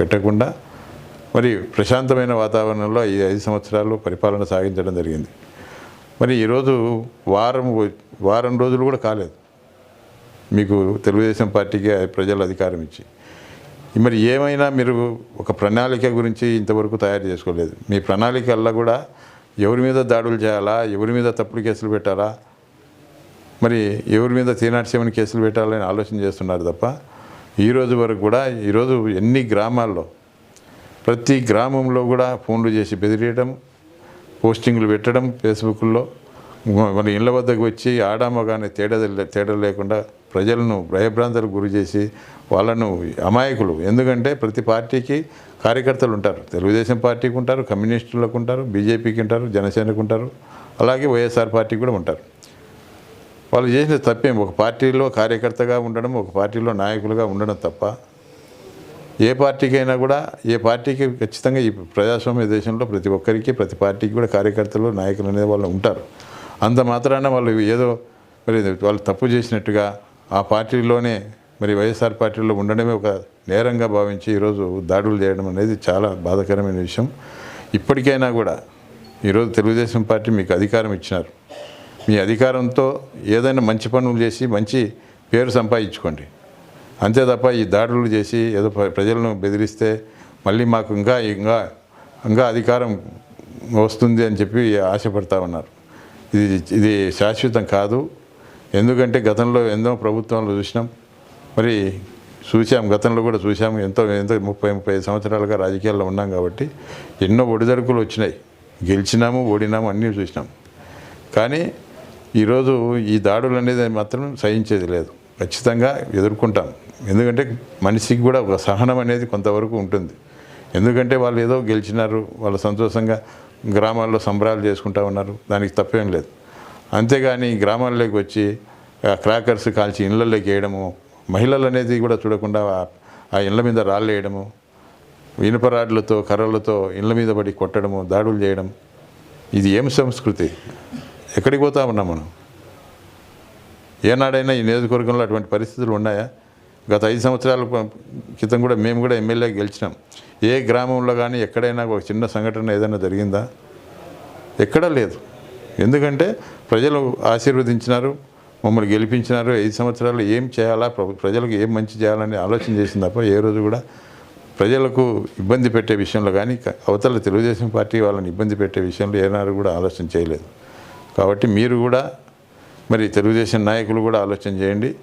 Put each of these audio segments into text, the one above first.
పెట్టకుండా మరి ప్రశాంతమైన వాతావరణంలో ఈ ఐదు సంవత్సరాలు పరిపాలన సాగించడం జరిగింది. మరి ఈరోజు వారం వారం రోజులు కూడా కాలేదు. మీకు తెలుగుదేశం పార్టీకి ప్రజలు అధికారం ఇచ్చి. మరి ఏమైనా మీరు ఒక ప్రణాళిక గురించి ఇంతవరకు తయారు చేసుకోలేదు. మీ ప్రణాళికల్లో కూడా ఎవరి మీద దాడులు చేయాలా? ఎవరి మీద తప్పుడు కేసులు పెట్టాలా? మరి ఎవరి మీద త్రీనాట్ సెవెన్ కేసులు పెట్టాలని ఆలోచన చేస్తున్నారు తప్ప ఈ రోజు వరకు కూడా ఈరోజు ఎన్ని గ్రామాల్లో ప్రతి గ్రామంలో కూడా ఫోన్లు చేసి బెదిరియడం పోస్టింగ్లు పెట్టడం ఫేస్బుక్లో. మన ఇళ్ళ వద్దకు వచ్చి ఆడామగానే తేడా తేడా లేకుండా ప్రజలను భయభ్రాంతులకు గురి చేసి వాళ్ళను అమాయకులు. ఎందుకంటే ప్రతి పార్టీకి కార్యకర్తలు ఉంటారు. తెలుగుదేశం పార్టీకి ఉంటారు కమ్యూనిస్టులకు ఉంటారు బీజేపీకి ఉంటారు జనసేనకు ఉంటారు. అలాగే వైఎస్ఆర్ పార్టీకి కూడా ఉంటారు. వాళ్ళు చేసిన తప్పేం. ఒక పార్టీలో కార్యకర్తగా ఉండడం ఒక పార్టీలో నాయకులుగా ఉండడం తప్ప ఏ పార్టీకైనా కూడా ఏ పార్టీకి ఖచ్చితంగా ఈ ప్రజాస్వామ్య దేశంలో ప్రతి ఒక్కరికి ప్రతి పార్టీకి కూడా కార్యకర్తలు నాయకులు అనేది వాళ్ళు ఉంటారు. అంత మాత్రాన వాళ్ళు ఏదో మరి వాళ్ళు తప్పు చేసినట్టుగా ఆ పార్టీలోనే మరి వైఎస్ఆర్ పార్టీలో ఉండడమే ఒక నేరంగా భావించి ఈరోజు దాడులు చేయడం అనేది చాలా బాధాకరమైన విషయం. ఇప్పటికైనా కూడా ఈరోజు తెలుగుదేశం పార్టీ మీకు అధికారం ఇచ్చినారు. మీ అధికారంతో ఏదైనా మంచి పనులు చేసి మంచి పేరు సంపాదించుకోండి. అంతే తప్ప ఈ దాడులు చేసి ఏదో ప్రజలను బెదిరిస్తే మళ్ళీ మాకు ఇంకా ఇంకా ఇంకా అధికారం వస్తుంది అని చెప్పి ఆశపడతా ఉన్నారు. ఇది ఇది శాశ్వతం కాదు. ఎందుకంటే గతంలో ఎన్నో ప్రభుత్వాలు చూసినాం. మరి చూసాం గతంలో కూడా చూసాం ఎంతో ఎంతో ముప్పై ముప్పై సంవత్సరాలుగా రాజకీయాల్లో ఉన్నాం కాబట్టి ఎన్నో ఒడిదడుకులు వచ్చినాయి. గెలిచినాము ఓడినాము అన్నీ చూసినాం. కానీ ఈరోజు ఈ దాడులు అనేది మాత్రం సహించేది లేదు. ఖచ్చితంగా ఎదుర్కొంటాం. ఎందుకంటే మనిషికి కూడా ఒక సహనం అనేది కొంతవరకు ఉంటుంది. ఎందుకంటే వాళ్ళు ఏదో గెలిచినారు వాళ్ళు సంతోషంగా గ్రామాల్లో సంబరాలు చేసుకుంటా ఉన్నారు. దానికి తప్పేం లేదు. అంతేగాని గ్రామాల్లోకి వచ్చి క్రాకర్స్ కాల్చి ఇళ్ళల్లోకి వేయడము మహిళలు అనేది కూడా చూడకుండా ఆ- ఆ ఇళ్ళ మీద రాళ్ళు వేయడము ఇనుప రాడ్లతో కర్రలతో ఇళ్ళ మీద పడి కొట్టడము దాడులు చేయడం ఇది ఏం సంస్కృతి? ఎక్కడికి పోతా ఉన్నాం మనం? ఏనాడైనా ఈ నియోజకవర్గంలో అటువంటి పరిస్థితులు ఉన్నాయా? గత ఐదు సంవత్సరాల క్రితం కూడా మేము కూడా ఎమ్మెల్యే గెలిచినాం. ఏ గ్రామంలో కానీ ఎక్కడైనా ఒక చిన్న సంఘటన ఏదైనా జరిగిందా? ఎక్కడా లేదు. ఎందుకంటే ప్రజలు ఆశీర్వదించినారు మమ్మల్ని గెలిపించినారు. ఐదు సంవత్సరాలు ఏం చేయాలా? ప్ర- ప్రజలకు ఏం మంచి చేయాలని ఆలోచన చేసింది తప్ప ఏ రోజు కూడా ప్రజలకు ఇబ్బంది పెట్టే విషయంలో కానీ అవతల తెలుగుదేశం పార్టీ వాళ్ళని ఇబ్బంది పెట్టే విషయంలో ఏనాడు కూడా ఆలోచన చేయలేదు. కాబట్టి మీరు కూడా మరి తెలుగుదేశం నాయకులు కూడా ఆలోచన చేయండి.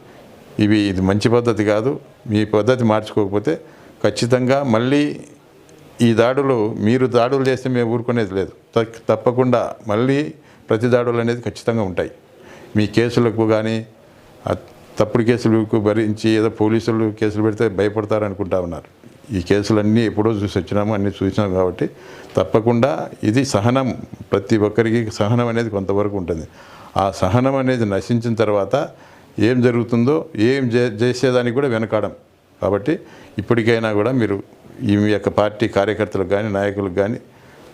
ఇవి ఇది మంచి పద్ధతి కాదు. మీ పద్ధతి మార్చుకోకపోతే ఖచ్చితంగా మళ్ళీ ఈ దాడులు మీరు దాడులు చేస్తే మేము ఊరుకునేది లేదు. తక్- తప్పకుండా మళ్ళీ ప్రతి దాడులు అనేది ఖచ్చితంగా ఉంటాయి. మీ కేసులకు కానీ తప్పుడు కేసులకు భరించి ఏదో పోలీసులు కేసులు పెడితే భయపడతారు అనుకుంటా ఉన్నారు. ఈ కేసులన్నీ ఎప్పుడో చూసి వచ్చినాము అన్నీ చూసినాం కాబట్టి తప్పకుండా ఇది సహనం. ప్రతి ఒక్కరికి సహనం అనేది కొంతవరకు ఉంటుంది. ఆ సహనం అనేది నశించిన తర్వాత ఏం జరుగుతుందో ఏం చే- చేసేదానికి కూడా వెనకాడం. కాబట్టి ఇప్పటికైనా కూడా మీరు ఈ యొక్క పార్టీ కార్యకర్తలకు కానీ నాయకులకు కానీ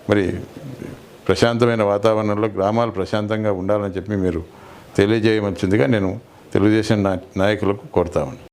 మరి ప్రశాంతమైన వాతావరణంలో గ్రామాలు ప్రశాంతంగా ఉండాలని చెప్పి మీరు తెలియజేయవలసిందిగా నేను తెలుగుదేశం నాయకులకు కోరుతామండి